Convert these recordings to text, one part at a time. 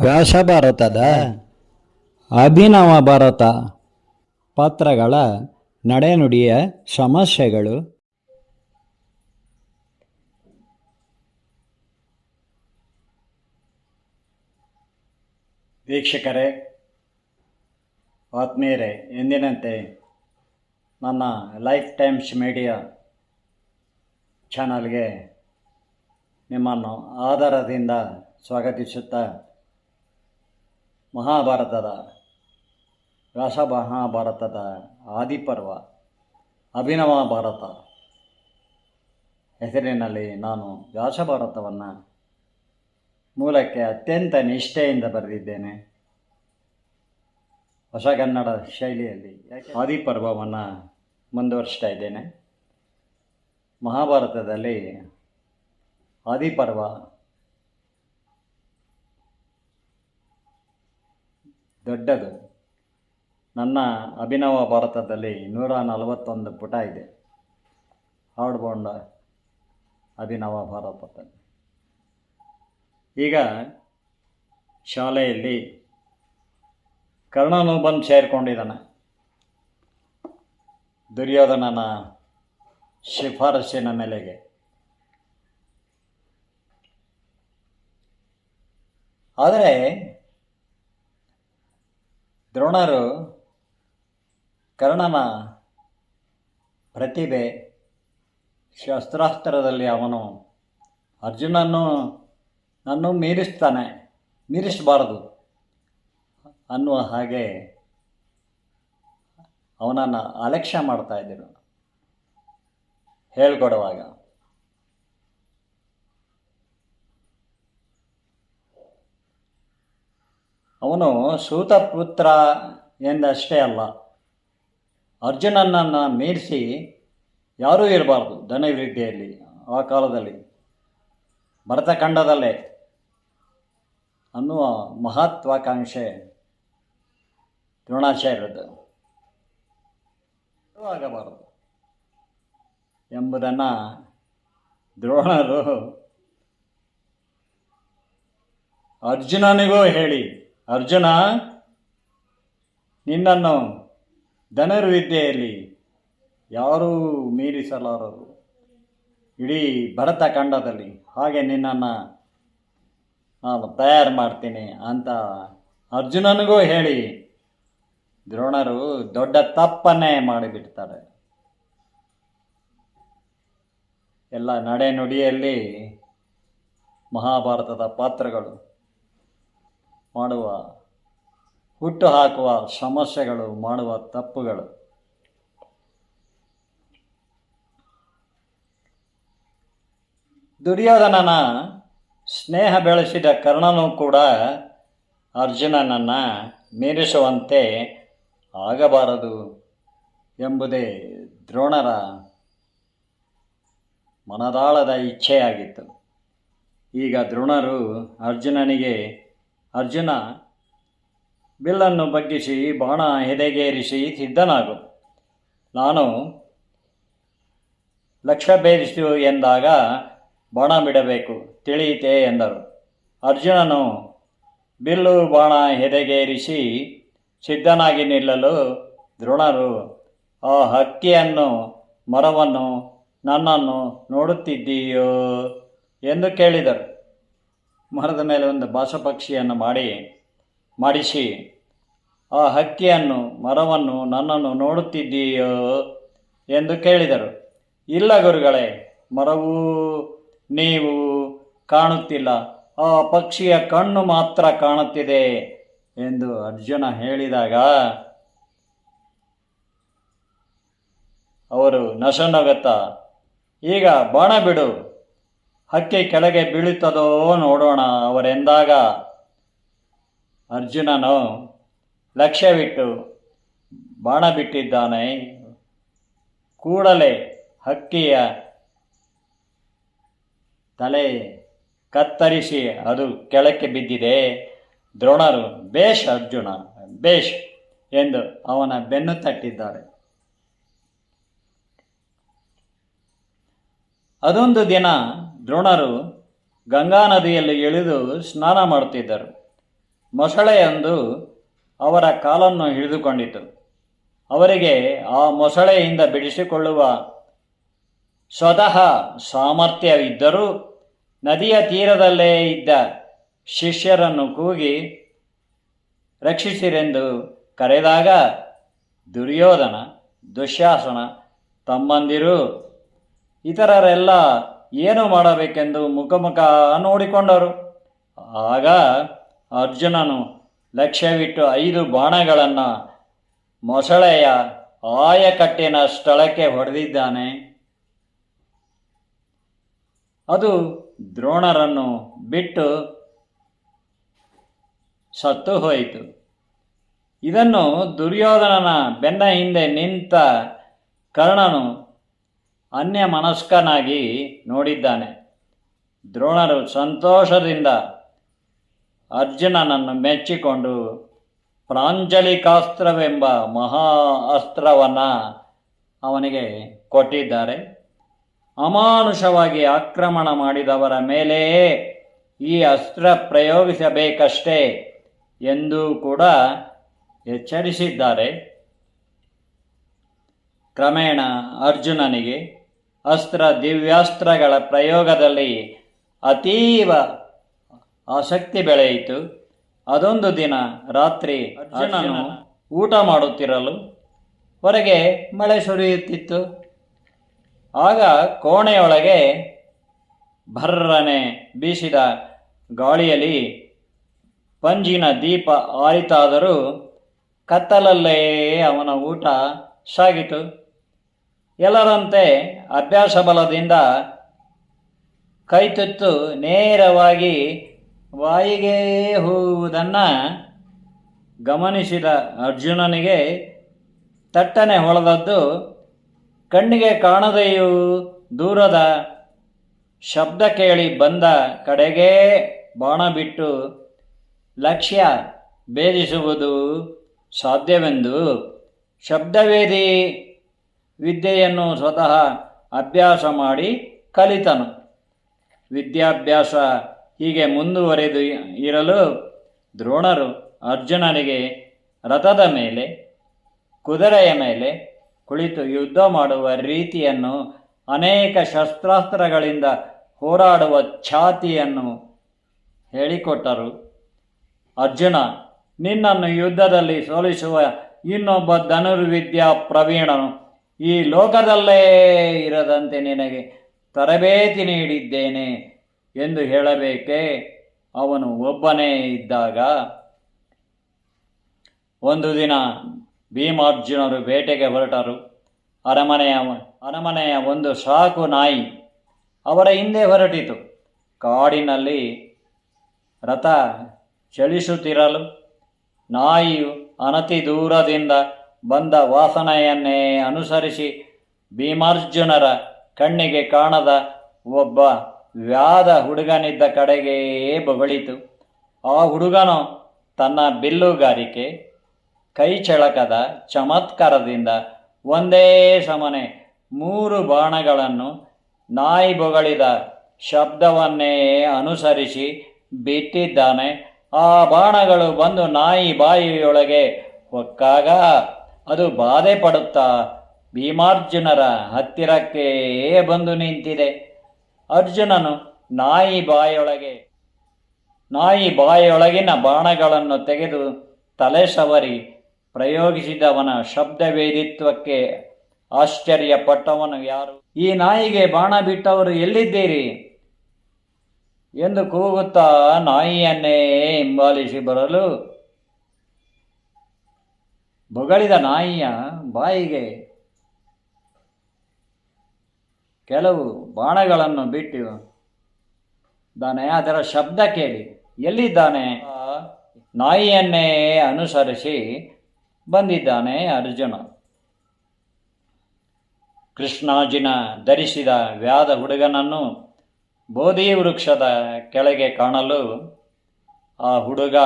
ವ್ಯಾಸ ಭಾರತದ ಅಭಿನವ ಭಾರತ ಪಾತ್ರಗಳ ನಡೆನುಡಿಯ ಸಮಸ್ಯೆಗಳು. ವೀಕ್ಷಕರೇ ಆತ್ಮೀಯರೇ ಎಂದಿನಂತೆ ನನ್ನ ಲೈಫ್ ಟೈಮ್ಸ್ ಮೀಡಿಯಾ ಚಾನಲ್ಗೆ ನಿಮ್ಮನ್ನು ಆಧಾರದಿಂದ ಸ್ವಾಗತಿಸುತ್ತಾ ಮಹಾಭಾರತದ ವ್ಯಾಸ ಮಹಾಭಾರತದ ಆದಿಪರ್ವ ಅಭಿನವ ಭಾರತ ಹೆಸರಿನಲ್ಲಿ ನಾನು ವ್ಯಾಸಭಾರತವನ್ನು ಮೂಲಕ್ಕೆ ಅತ್ಯಂತ ನಿಷ್ಠೆಯಿಂದ ಬರೆದಿದ್ದೇನೆ. ಹೊಸಗನ್ನಡ ಶೈಲಿಯಲ್ಲಿ ಆದಿಪರ್ವವನ್ನು ಮುಂದುವರಿಸ್ತಾ ಇದ್ದೇನೆ. ಮಹಾಭಾರತದಲ್ಲಿ ಆದಿಪರ್ವ ದೊಡ್ಡದು. ನನ್ನ ಅಭಿನವ ಭಾರತದಲ್ಲಿ ನೂರ ನಲವತ್ತೊಂದು ಪುಟ ಇದೆ. ಹಾರ್ಡ್ಬೌಂಡ್ ಅಭಿನವ ಭಾರತದಲ್ಲಿ. ಈಗ ಶಾಲೆಯಲ್ಲಿ ಕರ್ಣನು ಬಂದು ಸೇರಿಕೊಂಡಿದ್ದಾನೆ. ದುರ್ಯೋಧನನ ಶಿಫಾರಸ್ಸಿನ ಮೇಲೆಗೆ. ಆದರೆ ದ್ರೋಣರು ಕರ್ಣನ ಪ್ರತಿಭೆ ಶಸ್ತ್ರಾಸ್ತ್ರದಲ್ಲಿ ಅವನು ಅರ್ಜುನನ್ನು ನನ್ನು ಮೀರಿಸ್ತಾನೆ, ಮೀರಿಸಬಾರದು ಅನ್ನುವ ಹಾಗೆ ಅವನನ್ನು ಅಲಕ್ಷ್ಯ ಮಾಡ್ತಾ ಇದ್ದರು ಹೇಳ್ಕೊಡುವಾಗ. ಅವನು ಸೂತಪುತ್ರ ಎಂದಷ್ಟೇ ಅಲ್ಲ, ಅರ್ಜುನನನ್ನು ಮೀರಿಸಿ ಯಾರೂ ಇರಬಾರ್ದು ಧನವಿರುದ್ಧಿಯಲ್ಲಿ ಆ ಕಾಲದಲ್ಲಿ. ಭರತಖಂಡದಲ್ಲೇ ಅನ್ನುವ ಮಹತ್ವಾಕಾಂಕ್ಷೆ ದ್ರೋಣಾಚಾರ್ಯರದ್ದು. ಆಗಬಾರದು. ಎಂಬುದನ್ನು ದ್ರೋಣರು ಅರ್ಜುನನಿಗೂ ಹೇಳಿ, ಅರ್ಜುನ, ನಿನ್ನನ್ನು ಧನುರ್ವಿದ್ಯೆಯಲ್ಲಿ ಯಾರೂ ಮೀರಿಸಲಾರರು. ಇಡೀ ಭರತ ಖಂಡದಲ್ಲಿ ಹಾಗೆ ನಿನ್ನನ್ನು ನಾನು ತಯಾರು ಮಾಡ್ತೀನಿ ಅಂತ ಅರ್ಜುನನಿಗೂ ಹೇಳಿ, ದ್ರೋಣರು ದೊಡ್ಡ ತಪ್ಪನ್ನೇ ಮಾಡಿಬಿಡ್ತಾರೆ. ಎಲ್ಲ ನಡೆ ನುಡಿಯಲ್ಲಿ ಮಹಾಭಾರತದ ಪಾತ್ರಗಳು ಮಾಡುವ ಹುಟ್ಟು ಹಾಕುವ ಸಮಸ್ಯೆಗಳು, ಮಾಡುವ ತಪ್ಪುಗಳು. ದುರ್ಯೋಧನನ ಸ್ನೇಹ ಬೆಳೆಸಿದ ಕರ್ಣನೂ ಕೂಡ ಅರ್ಜುನನನ್ನು ಮೀರಿಸುವಂತೆ ಆಗಬಾರದು ಎಂಬುದೇ ದ್ರೋಣರ ಮನದಾಳದ ಇಚ್ಛೆಯಾಗಿತ್ತು. ಈಗ ದ್ರೋಣರು ಅರ್ಜುನನಿಗೆ, ಅರ್ಜುನ, ಬಿಲ್ಲನ್ನು ಬಗ್ಗಿಸಿ, ಬಾಣ ಹೆದೆಗೇರಿಸಿ ಸಿದ್ಧನಾಗು. ನಾನು ಲಕ್ಷ್ಯ ಭೇದಿಸು ಎಂದಾಗ ಬಾಣ ಬಿಡಬೇಕು ತಿಳಿಯಿತೆ ಎಂದರು. ಅರ್ಜುನನು ಬಿಲ್ಲು, ಬಾಣ ಹೆದೆಗೇರಿಸಿ ಸಿದ್ಧನಾಗಿ ನಿಲ್ಲಲು ದ್ರೋಣರು ಆ ಹಕ್ಕಿಯನ್ನು, ಮರವನ್ನು ನನ್ನನ್ನು ನೋಡುತ್ತಿದ್ದೀಯೋ ಎಂದು ಕೇಳಿದರು. ಮರದ ಮೇಲೆ ಒಂದು ಬಾಸಪಕ್ಷಿಯನ್ನು ಮಾಡಿ, ಮಾಡಿಸಿ, ಆ ಹಕ್ಕಿಯನ್ನು, ಮರವನ್ನು ನನ್ನನ್ನು ನೋಡುತ್ತಿದ್ದೀಯೋ ಎಂದು ಕೇಳಿದರು. ಇಲ್ಲ ಗುರುಗಳೇ, ಮರವು ನೀವು ಕಾಣುತ್ತಿಲ್ಲ. ಆ ಪಕ್ಷಿಯ ಕಣ್ಣು ಮಾತ್ರ ಕಾಣುತ್ತಿದೆ ಎಂದು ಅರ್ಜುನ ಹೇಳಿದಾಗ, ಅವರು ನಶನಗತ್ತ ಈಗ ಬಾಣ ಬಿಡು. ಹಕ್ಕಿ ಕೆಳಗೆ ಬೀಳುತ್ತದೋ ನೋಡೋಣ ಅವರೆಂದಾಗ. ಅರ್ಜುನನು ಲಕ್ಷ್ಯವಿಟ್ಟು ಬಾಣ ಬಿಟ್ಟಿದ್ದಾನೆ. ಕೂಡಲೇ ಹಕ್ಕಿಯ ತಲೆ ಕತ್ತರಿಸಿ ಅದು ಕೆಳಕ್ಕೆ ಬಿದ್ದಿದೆ. ದ್ರೋಣರು, ಬೇಷ್ ಅರ್ಜುನ, ಬೇಷ್ ಎಂದು ಅವನ ಬೆನ್ನು ತಟ್ಟಿದ್ದಾರೆ. ಅದೊಂದು ದಿನ ದ್ರೋಣರು ಗಂಗಾ ನದಿಯಲ್ಲಿ ಇಳಿದು ಸ್ನಾನ ಮಾಡುತ್ತಿದ್ದರು. ಮೊಸಳೆಯೊಂದು ಅವರ ಕಾಲನ್ನು ಹಿಡಿದುಕೊಂಡಿತು. ಅವರಿಗೆ ಆ ಮೊಸಳೆಯಿಂದ ಬಿಡಿಸಿಕೊಳ್ಳುವ ಸ್ವತಃ ಸಾಮರ್ಥ್ಯವಿದ್ದರೂ ನದಿಯ ತೀರದಲ್ಲೇ ಇದ್ದ ಶಿಷ್ಯರನ್ನು ಕೂಗಿ ರಕ್ಷಿಸಿರೆಂದು ಕರೆದಾಗ ದುರ್ಯೋಧನ, ದುಶ್ಯಾಸನ ತಮ್ಮಂದಿರು ಇತರರೆಲ್ಲ ಏನು ಮಾಡಬೇಕೆಂದು ಮುಖಮುಖ ನೋಡಿಕೊಂಡರು. ಆಗ ಅರ್ಜುನನು ಲಕ್ಷ್ಯವಿಟ್ಟು ಐದು ಬಾಣಗಳನ್ನು ಮೊಸಳೆಯ ಆಯಕಟ್ಟಿನ ಸ್ಥಳಕ್ಕೆ ಹೊಡೆದಿದ್ದಾನೆ. ಅದು ದ್ರೋಣರನ್ನು ಬಿಟ್ಟು ಸತ್ತು ಹೋಯಿತು. ಇದನ್ನು ದುರ್ಯೋಧನನ ಬೆನ್ನ ಹಿಂದೆ ನಿಂತ ಕರ್ಣನು ಅನ್ಯ ಮನಸ್ಕನಾಗಿ ನೋಡಿದ್ದಾನೆ. ದ್ರೋಣರು ಸಂತೋಷದಿಂದ ಅರ್ಜುನನನ್ನು ಮೆಚ್ಚಿಕೊಂಡು ಪ್ರಾಂಜಲಿಕಾಸ್ತ್ರವೆಂಬ ಮಹಾ ಅಸ್ತ್ರವನ್ನು ಅವನಿಗೆ ಕೊಟ್ಟಿದ್ದಾರೆ. ಅಮಾನುಷವಾಗಿ ಆಕ್ರಮಣ ಮಾಡಿದವರ ಮೇಲೆಯೇ ಈ ಅಸ್ತ್ರ ಪ್ರಯೋಗಿಸಬೇಕಷ್ಟೇ ಎಂದು ಕೂಡ ಎಚ್ಚರಿಸಿದ್ದಾರೆ. ಕ್ರಮೇಣ ಅರ್ಜುನನಿಗೆ ಅಸ್ತ್ರ ದಿವ್ಯಾಸ್ತ್ರಗಳ ಪ್ರಯೋಗದಲ್ಲಿ ಅತೀವ ಆಸಕ್ತಿ ಬೆಳೆಯಿತು. ಅದೊಂದು ದಿನ ರಾತ್ರಿ ಅರ್ಜುನನು ಊಟ ಮಾಡುತ್ತಿರಲು ಹೊರಗೆ ಮಳೆ ಸುರಿಯುತ್ತಿತ್ತು. ಆಗ ಕೋಣೆಯೊಳಗೆ ಭರ್ರನೆ ಬೀಸಿದ ಗಾಳಿಯಲ್ಲಿ ಪಂಜಿನ ದೀಪ ಆರಿತಾದರೂ ಕತ್ತಲಲ್ಲೇ ಅವನ ಊಟ ಸಾಗಿತು. ಎಲ್ಲರಂತೆ ಅಭ್ಯಾಸ ಬಲದಿಂದ ಕೈತುತ್ತು ನೇರವಾಗಿ ವಾಯಿಗೆ ಹೋಗುವುದನ್ನು ಗಮನಿಸಿದ ಅರ್ಜುನನಿಗೆ ತಟ್ಟನೆ ಹೊಳೆದದ್ದು ಕಣ್ಣಿಗೆ ಕಾಣದೆಯೂ ದೂರದ ಶಬ್ದ ಕೇಳಿ ಬಂದ ಕಡೆಗೇ ಬಾಣ ಬಿಟ್ಟು, ಲಕ್ಷ್ಯ, ಭೇದಿಸುವುದು ಸಾಧ್ಯವೆಂದು. ಶಬ್ದವೇದಿ ವಿದ್ಯೆಯನ್ನು ಸ್ವತಃ ಅಭ್ಯಾಸ ಮಾಡಿ ಕಲಿತನು. ವಿದ್ಯಾಭ್ಯಾಸ ಹೀಗೆ ಮುಂದುವರೆದು ಇರಲು ದ್ರೋಣರು ಅರ್ಜುನನಿಗೆ ರಥದ ಮೇಲೆ, ಕುದುರೆಯ ಮೇಲೆ ಕುಳಿತು ಯುದ್ಧ ಮಾಡುವ ರೀತಿಯನ್ನು ಅನೇಕ ಶಸ್ತ್ರಾಸ್ತ್ರಗಳಿಂದ ಹೋರಾಡುವ ಛಾತಿಯನ್ನು ಹೇಳಿಕೊಟ್ಟರು. ಅರ್ಜುನ, ನಿನ್ನನ್ನು ಯುದ್ಧದಲ್ಲಿ ಸೋಲಿಸುವ ಇನ್ನೊಬ್ಬ ಧನುರ್ವಿದ್ಯಾ ಪ್ರವೀಣನು. ಈ ಲೋಕದಲ್ಲೇ ಇರದಂತೆ ನಿನಗೆ ತರಬೇತಿ ನೀಡಿದ್ದೇನೆ ಎಂದು ಹೇಳಬೇಕೆ? ಅವನು ಒಬ್ಬನೇ ಇದ್ದಾಗ ಒಂದು ದಿನ ಭೀಮಾರ್ಜುನರು ಬೇಟೆಗೆ ಹೊರಟರು. ಅರಮನೆಯ ಅರಮನೆಯ ಒಂದು ಸಾಕು ನಾಯಿ ಅವರ ಹಿಂದೆ ಹೊರಟಿತು. ಕಾಡಿನಲ್ಲಿ ರಥ ಚಲಿಸುತ್ತಿರಲು ನಾಯಿಯು ಅನತಿ ದೂರದಿಂದ ಬಂದ ವಾಸನೆಯನ್ನೇ ಅನುಸರಿಸಿ ಭೀಮಾರ್ಜುನರ ಕಣ್ಣಿಗೆ ಕಾಣದ ಒಬ್ಬ ವ್ಯಾದ ಹುಡುಗನಿದ್ದ ಕಡೆಗೇ ಬೊಗಳಿತು. ಆ ಹುಡುಗನು ತನ್ನ ಬಿಲ್ಲುಗಾರಿಕೆ, ಕೈ ಚಳಕದ ಚಮತ್ಕಾರದಿಂದ ಒಂದೇ ಸಮನೆ ಮೂರು ಬಾಣಗಳನ್ನು ನಾಯಿ ಬೊಗಳಿದ ಶಬ್ದವನ್ನೇ ಅನುಸರಿಸಿ ಬಿಟ್ಟಿದ್ದಾನೆ. ಆ ಬಾಣಗಳು ಬಂದು ನಾಯಿ ಬಾಯಿಯೊಳಗೆ ಹೊಕ್ಕಾಗ. ಅದು ಬಾಧೆ ಪಡುತ್ತಾ ಭೀಮಾರ್ಜುನರ ಹತ್ತಿರಕ್ಕೆ ಬಂದು ನಿಂತಿದೆ. ಅರ್ಜುನನು ನಾಯಿ ಬಾಯೊಳಗೆ, ನಾಯಿ ಬಾಯೊಳಗಿನ ಬಾಣಗಳನ್ನು ತೆಗೆದು ತಲೆ ಸವರಿ ಪ್ರಯೋಗಿಸಿದವನ ಶಬ್ದವೇದಿತ್ವಕ್ಕೆ ಆಶ್ಚರ್ಯಪಟ್ಟವನು ಯಾರು? ಈ ನಾಯಿಗೆ ಬಾಣ ಬಿಟ್ಟವರು ಎಲ್ಲಿದ್ದೀರಿ? ಎಂದು ಕೂಗುತ್ತಾ ನಾಯಿಯನ್ನೇ ಹಿಂಬಾಲಿಸಿ ಬರಲು ಬೊಗಳಿದ ನಾಯಿಯ ಬಾಯಿಗೆ ಕೆಲವು ಬಾಣಗಳನ್ನು ಬಿಟ್ಟು ದಾನೆ ಅದರ ಶಬ್ದ ಕೇಳಿ. ಎಲ್ಲಿದ್ದಾನೆ? ನಾಯಿಯನ್ನೇ ಅನುಸರಿಸಿ ಬಂದಿದ್ದಾನೆ ಅರ್ಜುನ. ಕೃಷ್ಣಾಜಿನ ಧರಿಸಿದ ವ್ಯಾದ ಹುಡುಗನನ್ನು ಬೋಧಿ ವೃಕ್ಷದ ಕೆಳಗೆ ಕಾಣಲು ಆ ಹುಡುಗ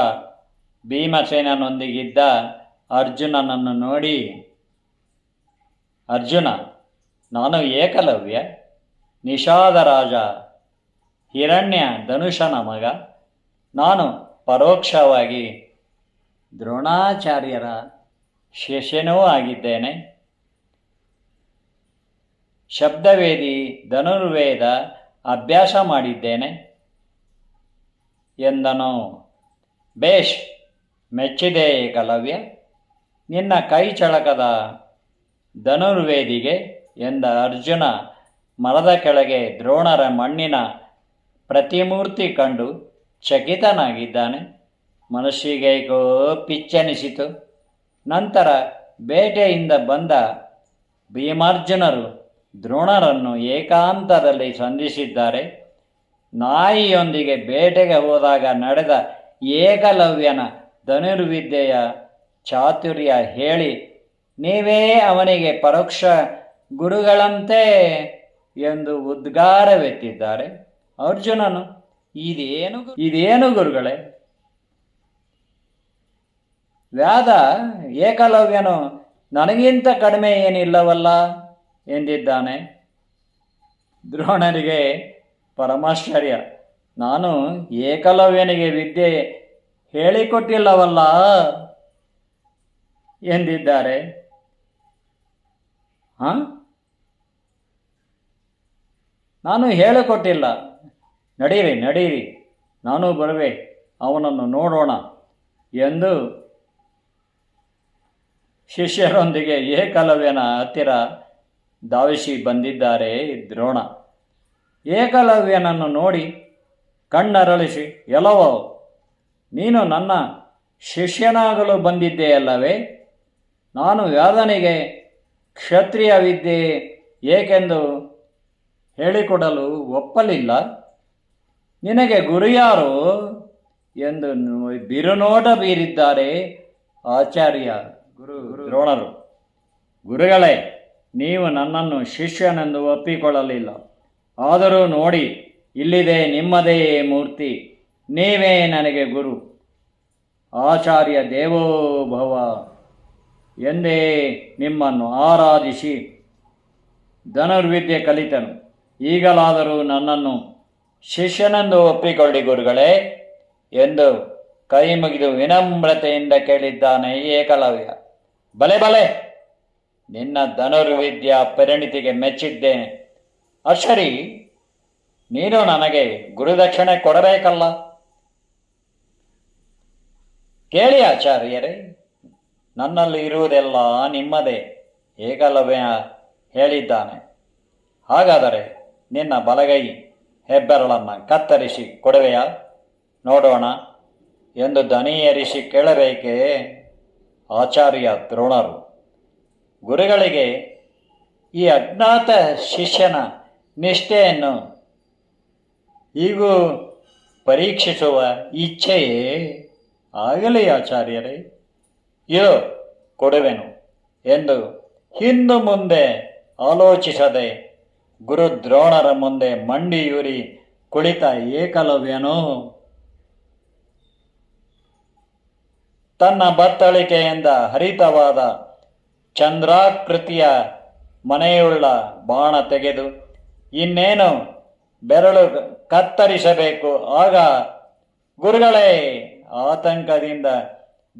ಭೀಮಸೇನನೊಂದಿಗಿದ್ದ ಅರ್ಜುನನನ್ನು ನೋಡಿ, ಅರ್ಜುನ, ನಾನು ಏಕಲವ್ಯ. ನಿಷಾದರಾಜ ಹಿರಣ್ಯ ಧನುಷನ ಮಗ. ನಾನು ಪರೋಕ್ಷವಾಗಿ ದ್ರೋಣಾಚಾರ್ಯರ ಶಿಷ್ಯನೂ ಆಗಿದ್ದೇನೆ. ಶಬ್ದವೇದಿ ಧನುರ್ವೇದ ಅಭ್ಯಾಸ ಮಾಡಿದ್ದೇನೆ. ಎಂದನು. ಬೇಷ್, ಮೆಚ್ಚಿದೆ ಏಕಲವ್ಯ. ನಿನ್ನ ಕೈ ಚಳಕದ ಧನುರ್ವೇದಿಗೆ ಎಂದ ಅರ್ಜುನ ಮರದ ಕೆಳಗೆ ದ್ರೋಣರ ಮಣ್ಣಿನ ಪ್ರತಿಮೂರ್ತಿ ಕಂಡು ಚಕಿತನಾಗಿದ್ದಾನೆ. ಮನಸ್ಸಿಗೇಗೋ ಪಿಚ್ಚನಿಸಿತು. ನಂತರ ಬೇಟೆಯಿಂದ ಬಂದ ಭೀಮಾರ್ಜುನರು ದ್ರೋಣರನ್ನು ಏಕಾಂತದಲ್ಲಿ ಸಂಧಿಸಿದ್ದಾರೆ. ನಾಯಿಯೊಂದಿಗೆ ಬೇಟೆಗೆ ಹೋದಾಗ ನಡೆದ ಏಕಲವ್ಯನ ಧನುರ್ವಿದ್ಯೆಯ ಚಾತುರ್ಯ ಹೇಳಿ, ನೀವೇ ಅವನಿಗೆ ಪರೋಕ್ಷ ಗುರುಗಳಂತೆ ಎಂದು ಉದ್ಗಾರವೆತ್ತಿದ್ದಾರೆ ಅರ್ಜುನನು. ಇದೇನು ಇದೇನು ಗುರುಗಳೇ? ವ್ಯಾದ ಏಕಲವ್ಯನು, ನನಗಿಂತ ಕಡಿಮೆ ಏನಿಲ್ಲವಲ್ಲ ಎಂದಿದ್ದಾನೆ. ದ್ರೋಣನಿಗೆ ಪರಮಾಶ್ಚರ್ಯ, ನಾನು ಏಕಲವ್ಯನಿಗೆ ವಿದ್ಯೆ ಹೇಳಿಕೊಟ್ಟಿಲ್ಲವಲ್ಲ ಎಂದಿದ್ದಾರೆ? ಹಾಂ? ನಾನು ಹೇಳಿಕೊಟ್ಟಿಲ್ಲ. ನಡೀರಿ ನಡೀರಿ. ನಾನು ಬರುವೆ. ಅವನನ್ನು ನೋಡೋಣ ಎಂದು ಶಿಷ್ಯರೊಂದಿಗೆ ಏಕಲವ್ಯನ ಹತ್ತಿರ ಧಾವಿಸಿ ಬಂದಿದ್ದಾರೆ ದ್ರೋಣ. ಏಕಲವ್ಯನನ್ನು ನೋಡಿ ಕಣ್ಣರಳಿಸಿ, ಎಲ್ಲವೋ, ನೀನು ನನ್ನ ಶಿಷ್ಯನಾಗಲು ಬಂದಿದ್ದೆಯಲ್ಲವೇ? ನಾನು ವ್ಯಾದನಿಗೆ ಕ್ಷತ್ರಿಯ ವಿದ್ಯೆ ಏಕೆಂದು ಹೇಳಿಕೊಡಲು ಒಪ್ಪಲಿಲ್ಲ? ನಿನಗೆ ಗುರು ಯಾರು ಎಂದು ಬಿರುನೋಟ ಬೀರಿದ್ದಾರೆ ಆಚಾರ್ಯ ಗುರು ದ್ರೋಣರು. ಗುರುಗಳೇ ನೀವು ನನ್ನನ್ನು ಶಿಷ್ಯನೆಂದು ಒಪ್ಪಿಕೊಳ್ಳಲಿಲ್ಲ. ಆದರೂ ನೋಡಿ ಇಲ್ಲಿದೆ ನಿಮ್ಮದೇ ಮೂರ್ತಿ. ನೀವೇ ನನಗೆ ಗುರು. ಆಚಾರ್ಯ ದೇವೋಭವ ಎಂದೇ ನಿಮ್ಮನ್ನು ಆರಾಧಿಸಿ ಧನುರ್ವಿದ್ಯೆ ಕಲಿತನು. ಈಗಲಾದರೂ ನನ್ನನ್ನು ಶಿಷ್ಯನೆಂದು ಒಪ್ಪಿಕೊಳ್ಳಿ ಗುರುಗಳೇ ಎಂದು ಕೈ ಮುಗಿದು ವಿನಮ್ರತೆಯಿಂದ ಕೇಳಿದ್ದಾನೆ ಏಕಲವ್ಯ. ಬಲೆ ಬಲೆ, ನಿನ್ನ ಧನುರ್ವಿದ್ಯಾ ಪರಿಣಿತಿಗೆ ಮೆಚ್ಚಿದ್ದೇನೆ. ಅಶರಿ ನೀನು ನನಗೆ ಗುರುದಕ್ಷಿಣೆ ಕೊಡಬೇಕಲ್ಲ? ಕೇಳಿ ಆಚಾರ್ಯರೇ ನನ್ನಲ್ಲಿ ಇರುವುದೆಲ್ಲ ನಿಮ್ಮದೇ ಏಕಲವ್ಯ ಹೇಳಿದ್ದಾನೆ. ಹಾಗಾದರೆ ನಿನ್ನ ಬಲಗೈ ಹೆಬ್ಬೆರಳನ್ನು ಕತ್ತರಿಸಿ ಕೊಡುವೆಯಾ? ನೋಡೋಣ. ಎಂದು ದನಿಯರಿಸಿ ಕೇಳಬೇಕೇ? ಆಚಾರ್ಯ ದ್ರೋಣರು. ಗುರುಗಳಿಗೆ ಈ ಅಜ್ಞಾತ ಶಿಷ್ಯನ ನಿಷ್ಠೆಯನ್ನು ಈಗೂ ಪರೀಕ್ಷಿಸುವ ಇಚ್ಛೆಯೇ ಆಗಲಿ, ಆಚಾರ್ಯರೇ. ಇದು ಕೊಡುವೆನು ಎಂದು ಹಿಂದು ಮುಂದೆ ಆಲೋಚಿಸದೆ ಗುರು ದ್ರೋಣರ ಮುಂದೆ ಮಂಡಿಯೂರಿ ಕುಳಿತ ಏಕಲವ್ಯನು. ತನ್ನ ಬತ್ತಳಿಕೆಯಿಂದ ಹರಿತವಾದ ಚಂದ್ರಾಕೃತಿಯ ಮನೆಯುಳ್ಳ ಬಾಣ ತೆಗೆದು ಇನ್ನೇನು ಬೆರಳು ಕತ್ತರಿಸಬೇಕು? ಆಗ ಗುರುಗಳೇ, ಆತಂಕದಿಂದ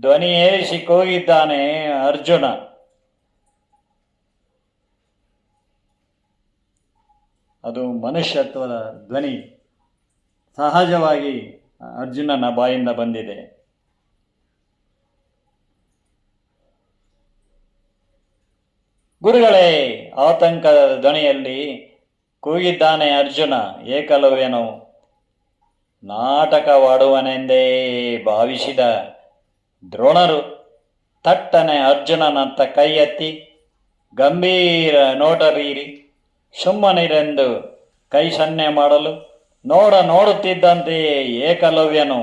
ಧ್ವನಿ ಏರಿಸಿ ಅರ್ಜುನ. ಅದು ಮನುಷ್ಯತ್ವದ ಧ್ವನಿ. ಸಹಜವಾಗಿ ಅರ್ಜುನನ ಬಾಯಿಂದ ಬಂದಿದೆ. ಗುರುಗಳೇ, ಆತಂಕದ ಧ್ವನಿಯಲ್ಲಿ ಕೂಗಿದ್ದಾನೆ ಅರ್ಜುನ. ಏಕಲವ್ಯನು. ನಾಟಕವಾಡುವನೆಂದೇ ಭಾವಿಸಿದ ದ್ರೋಣರು ತಟ್ಟನೆ ಅರ್ಜುನನಂತ ಕೈ ಎತ್ತಿ ಗಂಭೀರ ನೋಟರೀರಿ ಸುಮ್ಮನಿರೆಂದು ಕೈ ಸನ್ನೆ ಮಾಡಲು ನೋಡ ನೋಡುತ್ತಿದ್ದಂತೆಯೇ ಏಕಲವ್ಯನು.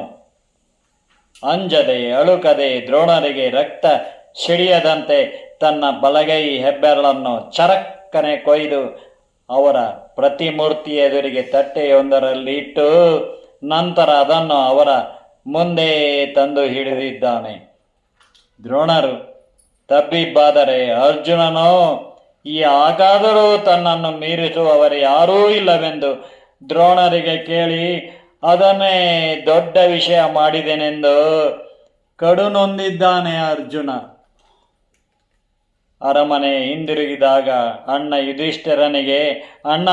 ಅಂಜದೆ ಅಳುಕದೆ ದ್ರೋಣರಿಗೆ ರಕ್ತ ಸಿಡಿಯದಂತೆ ತನ್ನ ಬಲಗೈ ಹೆಬ್ಬೆರಳನ್ನು ಚರಕ್ಕನೆ ಕೊಯ್ದು ಅವರ ಪ್ರತಿಮೂರ್ತಿ ಎದುರಿಗೆ ತಟ್ಟೆಯೊಂದರಲ್ಲಿ ಇಟ್ಟು ನಂತರ ಅದನ್ನು ಅವರ ಮುಂದೆ ತಂದು ಹಿಡಿದಿದ್ದಾನೆ. ದ್ರೋಣರು ತಬ್ಬಿಬ್ಬಾದರೆ, ಅರ್ಜುನನೋ ಆಗಾದರೂ ತನ್ನನ್ನು ಮೀರಿಸುವವರು ಯಾರೂ ಇಲ್ಲವೆಂದು ದ್ರೋಣರಿಗೆ ಕೇಳಿ ಅದನ್ನೇ ದೊಡ್ಡ ವಿಷಯ ಮಾಡಿದೆನೆಂದು ಕಡು ನೊಂದಿದ್ದಾನೆ ಅರ್ಜುನ. ಅರಮನೆ ಹಿಂದಿರುಗಿದಾಗ ಅಣ್ಣ ಯುಧಿಷ್ಠಿರನಿಗೆ, ಅಣ್ಣ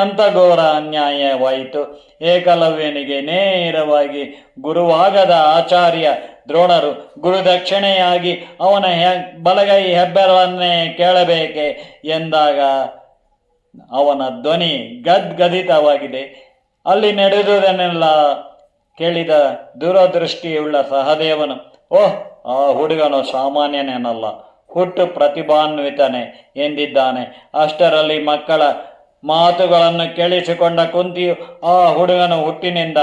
ಅಂತ ಘೋರ ಅನ್ಯಾಯವಾಯಿತು. ಏಕಲವ್ಯನಿಗೆ ನೇರವಾಗಿ ಗುರುವಾಗದ ಆಚಾರ್ಯ ದ್ರೋಣರು ಗುರುದಕ್ಷಿಣೆಯಾಗಿ ಅವನ ಹೆ, ಬಲಗೈ ಹೆಬ್ಬೆರವನ್ನೇ ಕೇಳಬೇಕೆ ಎಂದಾಗ ಅವನ ಧ್ವನಿ ಗದ್ಗದಿತವಾಗಿದೆ. ಅಲ್ಲಿ ನಡೆದುದನ್ನೆಲ್ಲ ಕೇಳಿದ ದೂರದೃಷ್ಟಿಯುಳ್ಳ ಸಹದೇವನು, ಓಹ್, ಆ ಹುಡುಗನು ಸಾಮಾನ್ಯನೇನಲ್ಲ. ಹುಟ್ಟು ಪ್ರತಿಭಾನ್ವಿತನೆ ಎಂದಿದ್ದಾನೆ. ಅಷ್ಟರಲ್ಲಿ ಮಕ್ಕಳ ಮಾತುಗಳನ್ನು ಕೇಳಿಸಿಕೊಂಡ ಕುಂತಿಯು ಆ ಹುಡುಗನು ಹುಟ್ಟಿನಿಂದ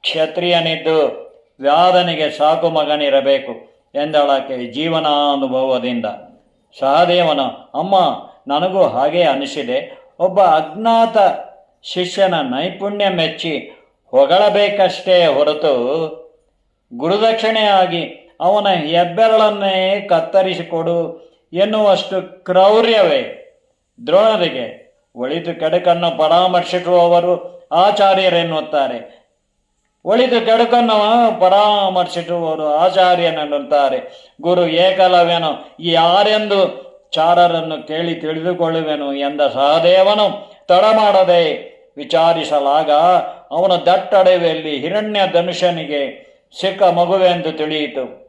ಕ್ಷತ್ರಿಯನಿದ್ದು ವ್ಯಾಧನಿಗೆ ಸಾಕು ಮಗನಿರಬೇಕು ಎಂದಳಕ್ಕೆ ಜೀವನಾನುಭವದಿಂದ. ಸಹದೇವನ, ಅಮ್ಮ, ನನಗೂ ಹಾಗೆ ಅನಿಸಿದೆ. ಒಬ್ಬ ಅಜ್ಞಾತ ಶಿಷ್ಯನ ನೈಪುಣ್ಯ ಮೆಚ್ಚಿ ಹೊಗಳಬೇಕಷ್ಟೇ ಹೊರತು ಗುರುದಕ್ಷಿಣೆಯಾಗಿ ಅವನ ಹೆಬ್ಬೆರಳನ್ನೇ ಕತ್ತರಿಸಿಕೊಡು ಎನ್ನುವಷ್ಟು ಕ್ರೌರ್ಯವೇ. ದ್ರೋಣರಿಗೆ ಒಳಿತು ಕೆಡುಕನ್ನು ಪರಾಮರ್ಶಿಸುವವರು ಆಚಾರ್ಯರೆನ್ನುತ್ತಾರೆ. ಒಳಿತು ಕೆಡುಕನ್ನು ಪರಾಮರ್ಶಿಸುವವರು ಆಚಾರ್ಯನೆನ್ನುತ್ತಾರೆ. ಗುರು ಏಕಲವ್ಯನು ಯಾರೆಂದು ಚಾರರನ್ನು ಕೇಳಿ ತಿಳಿದುಕೊಳ್ಳುವೆನು ಎಂದ ಸಹದೇವನು ತಡ ಮಾಡದೆ ವಿಚಾರಿಸಲಾಗ ಅವನ ದಟ್ಟಡವೆಯಲ್ಲಿ ಹಿರಣ್ಯ ಧನುಷನಿಗೆ ಸಿಕ್ಕ ಮಗುವೆಂದು ತಿಳಿಯಿತು.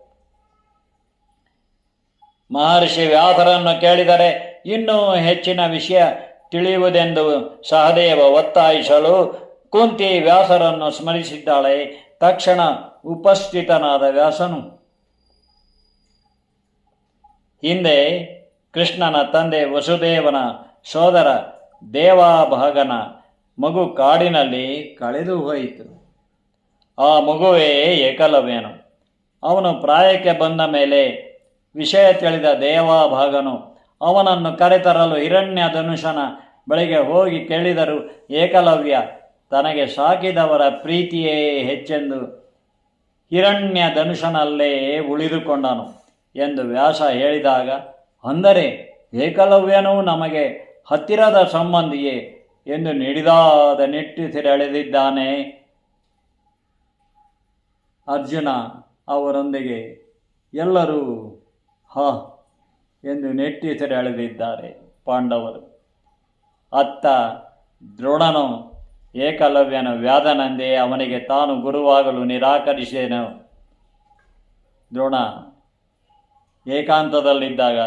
ಮಹರ್ಷಿ ವ್ಯಾಸರನ್ನು ಕೇಳಿದರೆ ಇನ್ನೂ ಹೆಚ್ಚಿನ ವಿಷಯ ತಿಳಿಯುವುದೆಂದು ಸಹದೇವ ಒತ್ತಾಯಿಸಲು ಕುಂತಿ ವ್ಯಾಸರನ್ನು ಸ್ಮರಿಸಿದ್ದಾಳೆ. ತಕ್ಷಣ ಉಪಸ್ಥಿತನಾದ ವ್ಯಾಸನು, ಹಿಂದೆ ಕೃಷ್ಣನ ತಂದೆ ವಸುದೇವನ ಸೋದರ ದೇವಾಭಾಗನ ಮಗು ಕಾಡಿನಲ್ಲಿ ಕಳೆದು ಹೋಯಿತು. ಆ ಮಗುವೇ ಏಕಲವ್ಯನು. ಅವನು ಪ್ರಾಯಕ್ಕೆ ಬಂದ ಮೇಲೆ ವಿಷಯ ತಿಳಿದ ದೇವಾಭಾಗನು ಅವನನ್ನು ಕರೆತರಲು ಹಿರಣ್ಯ ಧನುಷನ ಬಳಿಗೆ ಹೋಗಿ ಕೇಳಿದರು, ಏಕಲವ್ಯ, ತನಗೆ ಸಾಕಿದವರ ಪ್ರೀತಿಯೇ ಹೆಚ್ಚೆಂದು ಹಿರಣ್ಯ ಧನುಷನಲ್ಲೇ ಉಳಿದುಕೊಂಡನು ಎಂದು ವ್ಯಾಸ ಹೇಳಿದಾಗ, ಅಂದರೆ ಏಕಲವ್ಯನೂ ನಮಗೆ ಹತ್ತಿರದ ಸಂಬಂಧಿಯೇ ಎಂದು ನಿಡಿದಾದ ನಿಟ್ಟುಸಿರೆಳೆದಿದ್ದಾನೆ ಅರ್ಜುನ ಅವರೊಂದಿಗೆ, ಎಲ್ಲರೂ ಹ ಎಂದು ನೆಟ್ಟಿ ನೆಟ್ಟಿಸಿರೆಳೆದಿದ್ದಾರೆ ಪಾಂಡವರು. ಅತ್ತ ದ್ರೋಣನು ಏಕಲವ್ಯನ ವ್ಯಾಧನಂದೇ ಅವನಿಗೆ ತಾನು ಗುರುವಾಗಲು ನಿರಾಕರಿಸಿದನು. ದ್ರೋಣ ಏಕಾಂತದಲ್ಲಿದ್ದಾಗ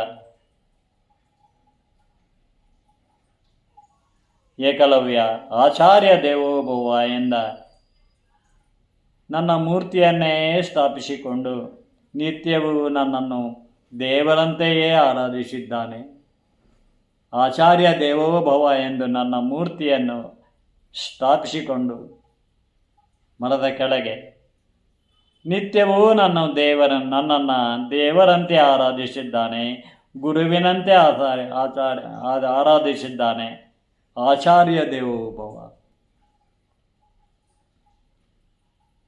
ಏಕಲವ್ಯ, ಆಚಾರ್ಯ ದೇವೋಭವ ಎಂದ. ನನ್ನ ಮೂರ್ತಿಯನ್ನೇ ಸ್ಥಾಪಿಸಿಕೊಂಡು ನಿತ್ಯವೂ ನನ್ನನ್ನು ದೇವರಂತೆಯೇ ಆರಾಧಿಸಿದ್ದಾನೆ. ಆಚಾರ್ಯ ದೇವೋಭವ ಎಂದು ನನ್ನ ಮೂರ್ತಿಯನ್ನು ಸ್ಥಾಪಿಸಿಕೊಂಡು ಮರದ ಕೆಳಗೆ. ನಿತ್ಯವೂ ನನ್ನ ದೇವರ ನನ್ನನ್ನು ದೇವರಂತೆ ಆರಾಧಿಸಿದ್ದಾನೆ, ಗುರುವಿನಂತೆ ಆಚಾರ್ಯ ಆಚಾರ್ಯ ಆರಾಧಿಸಿದ್ದಾನೆ. ಆಚಾರ್ಯ ದೇವೋಭವ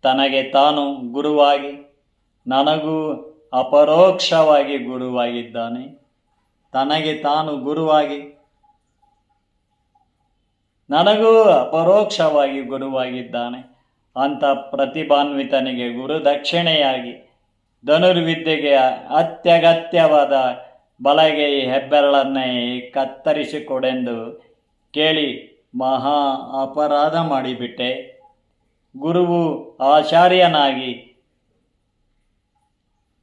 ತನಗೆ ತಾನು ಗುರುವಾಗಿ, ನನಗೂ ಅಪರೋಕ್ಷವಾಗಿ ಗುರುವಾಗಿದ್ದಾನೆ. ತನಗೆ ತಾನು ಗುರುವಾಗಿ. ನನಗೂ ಅಪರೋಕ್ಷವಾಗಿ ಗುರುವಾಗಿದ್ದಾನೆ. ಅಂತ ಪ್ರತಿಭಾನ್ವಿತನಿಗೆ ಗುರು ದಕ್ಷಿಣೆಯಾಗಿ, ಧನುರ್ವಿದ್ಯೆಗೆ ಅತ್ಯಗತ್ಯವಾದ ಬಲಗೆ ಹೆಬ್ಬೆರಳನ್ನೇ ಕತ್ತರಿಸಿಕೊಡೆಂದು ಕೇಳಿ ಮಹಾ ಅಪರಾಧ ಮಾಡಿಬಿಟ್ಟೆ. ಗುರುವು ಆಚಾರ್ಯನಾಗಿ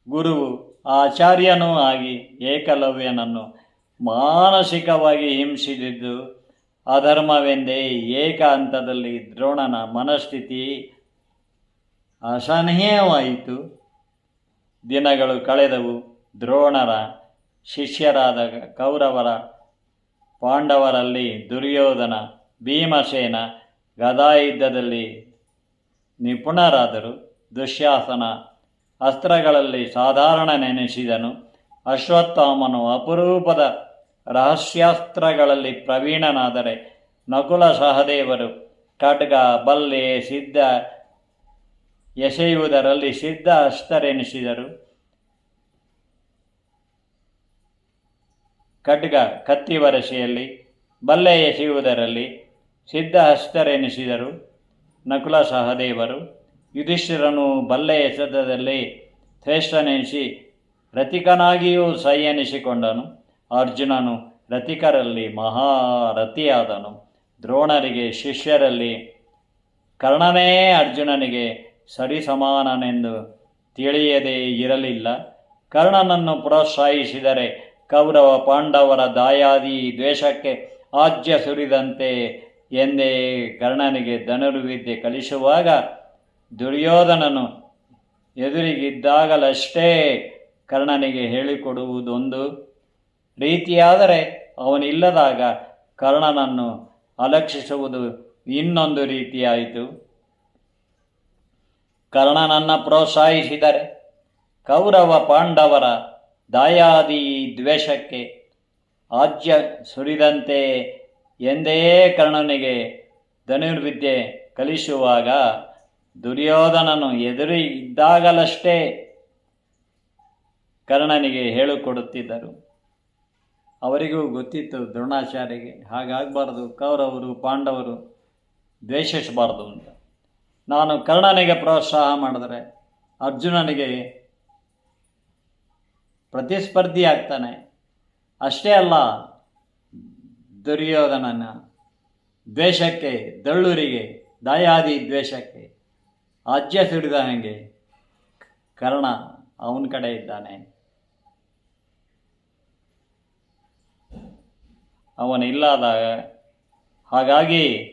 ಗುರುವು ಆಚಾರ್ಯನೂ ಆಗಿ ಏಕಲವ್ಯನನ್ನು ಮಾನಸಿಕವಾಗಿ ಹಿಂಸಿದಿದ್ದು ಅಧರ್ಮವೆಂದೇ ಏಕ ಹಂತದಲ್ಲಿ ದ್ರೋಣನ ಮನಸ್ಥಿತಿ ಅಸಹನೀಯವಾಯಿತು. ದಿನಗಳು ಕಳೆದವು. ದ್ರೋಣರ ಶಿಷ್ಯರಾದ ಕೌರವರ ಪಾಂಡವರಲ್ಲಿ ದುರ್ಯೋಧನ, ಭೀಮಸೇನ ಗದಾಯುದ್ಧದಲ್ಲಿ ನಿಪುಣರಾದರು. ದುಶ್ಯಾಸನ ಅಸ್ತ್ರಗಳಲ್ಲಿ ಸಾಧಾರಣ ನೆನೆಸಿದನು. ಅಶ್ವತ್ಥಾಮನು ಅಪರೂಪದ ರಹಸ್ಯಾಸ್ತ್ರಗಳಲ್ಲಿ ಪ್ರವೀಣನಾದರೆ ನಕುಲ ಸಹದೇವರು ಖಡ್ಗ, ಬಲ್ಲೆ, ಸಿದ್ಧ ಎಸೆಯುವುದರಲ್ಲಿ ಸಿದ್ಧ ಅಸ್ತರೆನಿಸಿದರು ಖಡ್ಗ ಕತ್ತಿ ವರಸೆಯಲ್ಲಿ, ಬಲ್ಲೆ ಎಸೆಯುವುದರಲ್ಲಿ ಸಿದ್ಧ ಹಸ್ತರೆನಿಸಿದರು ನಕುಲ ಸಹದೇವರು ಯುಧಿಷ್ಠಿರನು ಬಲ್ಲೆ ಎಸೆತದಲ್ಲಿ ಶ್ರೇಷ್ಠನೆನಿಸಿ ರಥಿಕನಾಗಿಯೂ ಸೈ ಎನಿಸಿಕೊಂಡನು ಅರ್ಜುನನು ರತಿಕರಲ್ಲಿ ಮಹಾರಥಿಯಾದನು. ದ್ರೋಣರಿಗೆ ಶಿಷ್ಯರಲ್ಲಿ ಕರ್ಣನೇ ಅರ್ಜುನನಿಗೆ ಸರಿಸಮಾನನೆಂದು ತಿಳಿಯದೇ ಇರಲಿಲ್ಲ. ಕರ್ಣನನ್ನು ಪ್ರೋತ್ಸಾಹಿಸಿದರೆ ಕೌರವ ಪಾಂಡವರ ದಾಯಾದಿ ದ್ವೇಷಕ್ಕೆ ಆಜ್ಯ ಸುರಿದಂತೆ ಎಂದೇ ಕರ್ಣನಿಗೆ ಧನುರ್ವಿದ್ಯೆ ಕಲಿಸುವಾಗ ದುರ್ಯೋಧನನು ಎದುರಿಗಿದ್ದಾಗಲಷ್ಟೇ ಕರ್ಣನಿಗೆ ಹೇಳಿಕೊಡುವುದೊಂದು. ರೀತಿಯಾದರೆ ಅವನಿಲ್ಲದಾಗ ಕರ್ಣನನ್ನು ಅಲಕ್ಷಿಸುವುದು ಇನ್ನೊಂದು ರೀತಿಯಾಯಿತು. ಕರ್ಣನನ್ನು ಪ್ರೋತ್ಸಾಹಿಸಿದರೆ ಕೌರವ ಪಾಂಡವರ ದಾಯಾದಿ ದ್ವೇಷಕ್ಕೆ ಆಜ್ಯ ಸುರಿದಂತೆ ಎಂದೇ ಕರ್ಣನಿಗೆ ಧನುರ್ವಿದ್ಯೆ ಕಲಿಸುವಾಗ ದುರ್ಯೋಧನನು ಎದುರು ಇದ್ದಾಗಲಷ್ಟೇ ಕರ್ಣನಿಗೆ ಹೇಳಿಕೊಡುತ್ತಿದ್ದರು. ಅವರಿಗೂ ಗೊತ್ತಿತ್ತು ದ್ರೋಣಾಚಾರ್ಯಗೆ ಹಾಗಾಗಬಾರ್ದು, ಕೌರವರು, ಪಾಂಡವರು ದ್ವೇಷಿಸಬಾರ್ದು ಅಂತ. ನಾನು ಕರ್ಣನಿಗೆ ಪ್ರೋತ್ಸಾಹ ಮಾಡಿದ್ರೆ ಅರ್ಜುನನಿಗೆ ಪ್ರತಿಸ್ಪರ್ಧಿ ಆಗ್ತಾನೆ ಅಷ್ಟೇ ಅಲ್ಲ, ದುರ್ಯೋಧನನ ದ್ವೇಷಕ್ಕೆ, ದಳ್ಳುರಿಗೆ, ದಾಯಾದಿ ದ್ವೇಷಕ್ಕೆ ಆಜ್ಯ ಸಿಡಿದ ಹಾಗೆ ಕರ್ಣ ಅವನ ಕಡೆ ಇದ್ದಾನೆ. ಅವನಿಲ್ಲದಾಗ ಹಾಗಾಗಿ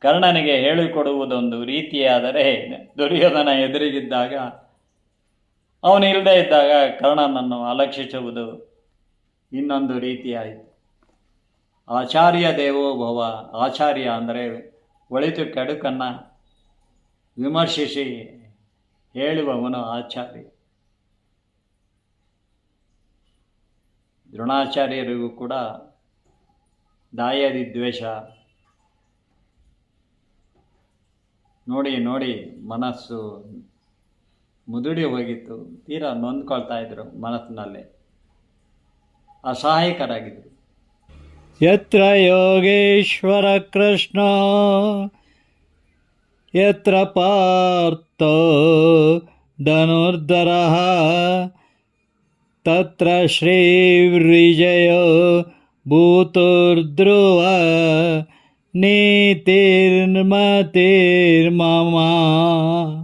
ಕರ್ಣನಿಗೆ ಹೇಳಿಕೊಡುವುದೊಂದು ರೀತಿಯಾದರೆ ದುರ್ಯೋಧನ ಎದುರಿಗಿದ್ದಾಗ ಅವನಿಲ್ಲದೆ ಇದ್ದಾಗ ಕರ್ಣನನ್ನು ಅಲಕ್ಷಿಸುವುದು ಇನ್ನೊಂದು ರೀತಿಯಾಯಿತು. ಆಚಾರ್ಯ ದೇವೋಭವ, ಆಚಾರ್ಯ ಅಂದರೆ ಒಳಿತು ಕೆಡುಕನ್ನು ವಿಮರ್ಶಿಸಿ ಹೇಳುವವನು ಆಚಾರ್ಯ. ದ್ರೋಣಾಚಾರ್ಯರಿಗೂ ಕೂಡ ದಾಯದಿ ದ್ವೇಷ. ನೋಡಿ ನೋಡಿ, ಮನಸ್ಸು ಮುದುಡಿ ಹೋಗಿತ್ತು. ತೀರಾ ನೊಂದ್ಕೊಳ್ತಾ ಇದ್ರು ಮನಸ್ಸಿನಲ್ಲೇ. ಅಸಹಾಯಕರಾಗಿದ್ದರು ಯತ್ರ ಯೋಗೇಶ್ವರ ಕೃಷ್ಣ. यत्र पार्थ धनुर्धरः तत्र श्रीवृजयो भूतुर्ध्रुव नीतिर्मतिर्ममा।